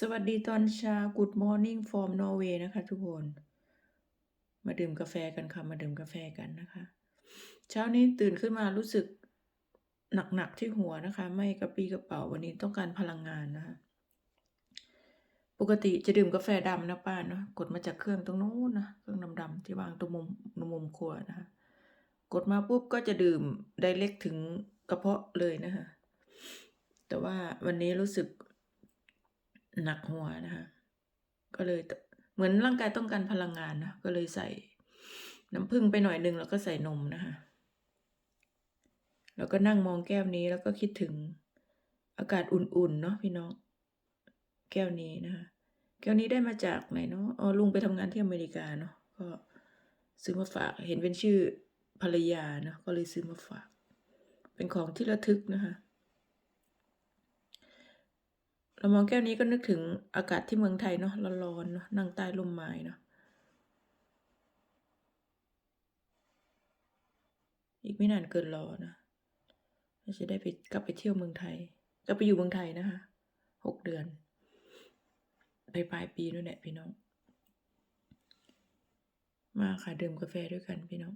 สวัสดีตอนเช้า Good morning from Norway นะคะทุกคน มาดื่มกาแฟกันค่ะ มาดื่มกาแฟกันนะคะ เช้านี้ตื่นขึ้นมารู้สึกหนักๆที่หัวนะคะ ไม่กระปี้กระเป๋าวันนี้ต้องการพลังงานนะคะ ปกติจะดื่มกาแฟดำนะป้าเนาะกดมาจากเครื่องตรงโน้นนะเครื่องดำๆที่วางตรงมุมมุมครัวนะคะ กดมาปุ๊บก็จะดื่มไดเ c กถึงกระเพาะเลยนะคะแต่ว่าวันนี้รู้สึก หนักหัวนะคะก็เลยเหมือนร่างกายต้องการพลังงานนะก็เลยใส่น้ำผึ้งไปหน่อยหนึ่งแล้วก็ใส่นมนะคะแล้วก็นั่งมองแก้วนี้แล้วก็คิดถึงอากาศอุ่นๆเนาะพี่น้อง แก้วนี้นะคะแก้วนี้ได้มาจากไหนเนาะอ๋อลุงไปทำงานที่อเมริกาเนาะก็ซื้อมาฝากเห็นเป็นชื่อภรรยาเนาะก็เลยซื้อมาฝาก เป็นของที่ระทึกนะคะ เรามองแก้วนี้ก็นึกถึงอากาศที่เมืองไทยเนาะร้อนๆเนาะนั่งใต้ร่มไม้เนาะอีกไม่นานเกินรอนะเราจะได้ไปกลับไปเที่ยวเมืองไทยกลับไปอยู่เมืองไทยนะคะหกเดือนไปปลายปีนู่นแหละพี่น้อง มาค่ะดื่มกาแฟด้วยกันพี่น้อง